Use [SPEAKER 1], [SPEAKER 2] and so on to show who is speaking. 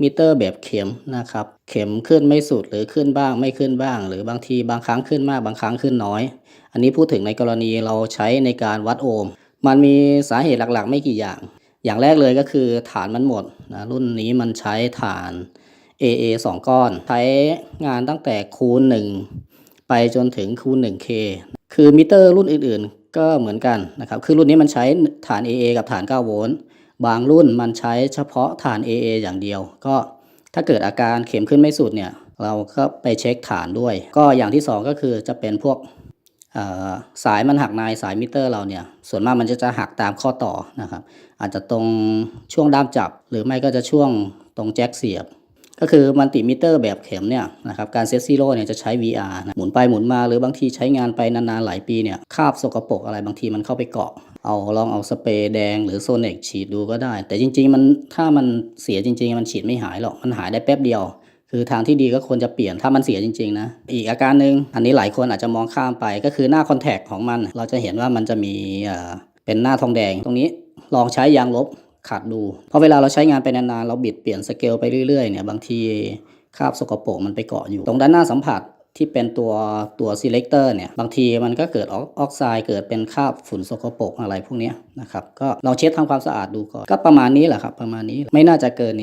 [SPEAKER 1] มิเตอร์แบบเข็มนะครับ เข็มขึ้นไม่สุดหรือขึ้นบ้างไม่ขึ้นบ้าง หรือบางทีบางครั้งขึ้นมากบางครั้งขึ้นน้อย อันนี้พูดถึงในกรณีเราใช้ในการวัดโอห์มมันมีสาเหตุหลักๆ ไม่กี่อย่าง อย่างแรกเลยก็คือฐานมันหมดนะรุ่นนี้มันใช้ฐาน AA 2 ก้อน ใช้งานตั้งแต่คูณ1ไปจนถึงคูณ 1K คือมิเตอร์รุ่นอื่นๆ ก็เหมือนกันนะครับ คือรุ่นนี้มันใช้ฐาน AA กับฐาน 9 โวลต์ บางรุ่นมันใช้เฉพาะฐาน AA อย่างเดียว ก็ถ้าเกิดอาการเข็มขึ้นไม่สุดเนี่ย เราก็ไปเช็คฐานด้วย ก็อย่างที่สองก็คือจะเป็นพวกสายมันหักในสายมิเตอร์เราเนี่ย ส่วนมากมันจะจะหักตามข้อต่อนะครับ อาจจะตรงช่วงด้ามจับ หรือไม่ก็จะช่วงตรงแจ็คเสียบ ก็คือมัลติมิเตอร์แบบเข็มเนี่ยนะครับ การเซตซีโร่เนี่ยจะใช้ VR นะหมุนไปหมุนมาหรือบางทีใช้งานไปนานๆหลายปีเนี่ยคราบสกปรกอะไรบางทีมันเข้าไปเกาะ เอาลองเอาสเปรย์แดงหรือโซเนกฉีดดูก็ได้ แต่จริง ๆ มันถ้ามันเสียจริง ๆ มันฉีดไม่หายหรอกมันหายได้แป๊บเดียว คือทางที่ดีก็ควรจะเปลี่ยนถ้ามันเสียจริง ๆ นะ อีกอาการหนึ่งอันนี้หลายคนอาจจะมองข้ามไปก็คือหน้าคอนแทคของมัน เราจะเห็นว่ามันจะมีเป็นหน้าทองแดงตรงนี้ลองใช้ยางลบขัดดูเพราะเวลาเราใช้งานไปนานๆเราบิดเปลี่ยนสเกลไปเรื่อยๆเนี่ยบางทีคราบสกปรกมันไปเกาะอยู่ ตรงด้านหน้าสัมผัส ที่เป็นตัวตัว selector เนี่ย บางทีมันก็เกิดออกไซด์เกิดเป็นคราบฝุ่นสกปรกอะไรพวกนี้นะครับ ก็ลองเช็ดทำความสะอาดดูก่อน ก็ประมาณนี้แหละครับ ประมาณนี้ไม่น่าจะเกินนี้